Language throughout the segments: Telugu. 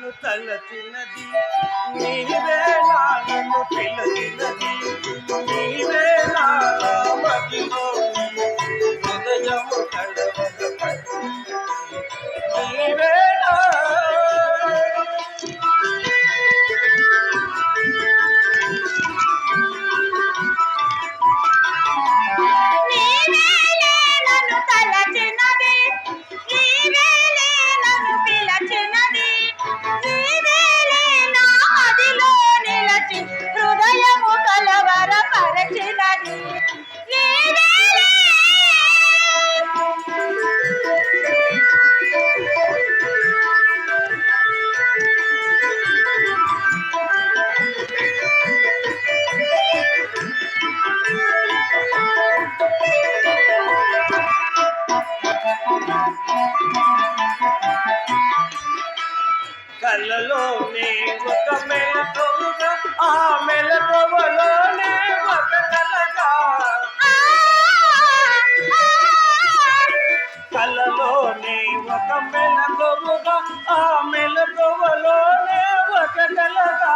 నన్ను తలచినది. నీవే నా నన్ను పిలచినది. కళ్ళలోనే ఒక మెలకువగా ఒక మెలకువగా ఆ మెలకువలోనే ఒక కలగా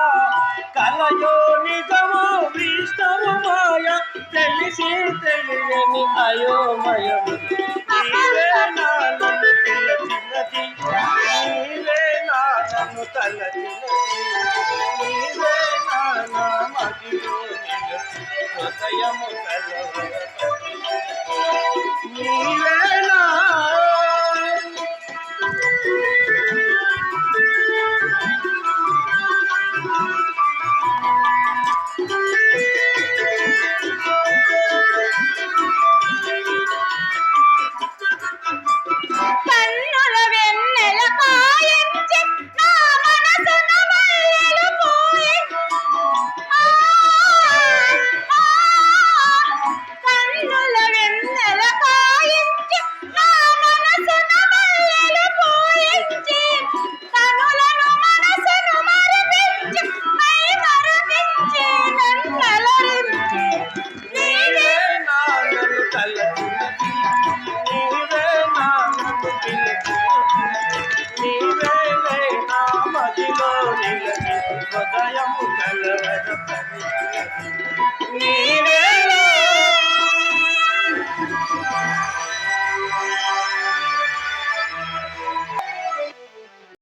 కలయో నిజము విష్ణము మాయ తెలిసి తెలియని అయోమయము నీవే నాను నన్ను పిలచినది నీవే నాను నన్ను తలచినది నీవే నా మదిలో నిలచి హృదయము కన్నుల వెన్నెల మదిలో నిలచి హృదయం కలవరపరిచినది